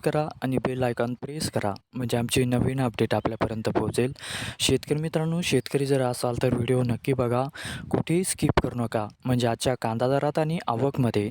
करा आणि bell icon press करा. म्हणजे आमचे नवीन अपडेट आपल्यापर्यंत पोहोचेल. शेतकरी मित्रांनो शेतकरी जर असाल तर व्हिडिओ नक्की बघा. कुठेही स्किप करू नका. म्हणजे आजच्या कांदा दरात आणि आवकमध्ये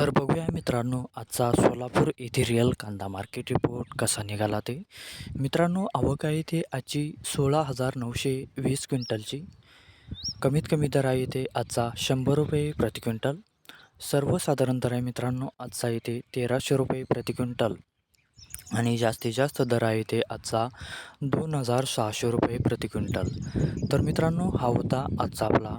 तर बघूया मित्रांनो आजचा सोलापूर येथे रिअल कांदा मार्केट रिपोर्ट कसा निघाला ते. मित्रांनो आवक आहे ते आजची सोळा हजार नऊशे वीस क्विंटलची. कमीत कमी दर आहे ते आजचा शंभर रुपये प्रति क्विंटल. सर्वसाधारण दर आहे मित्रांनो आजचा येते तेराशे रुपये प्रति क्विंटल. आणि जास्तीत जास्त दर आहे ते आजचा दोन हजार सहाशे रुपये प्रति क्विंटल. तर मित्रांनो हा होता आजचा आपला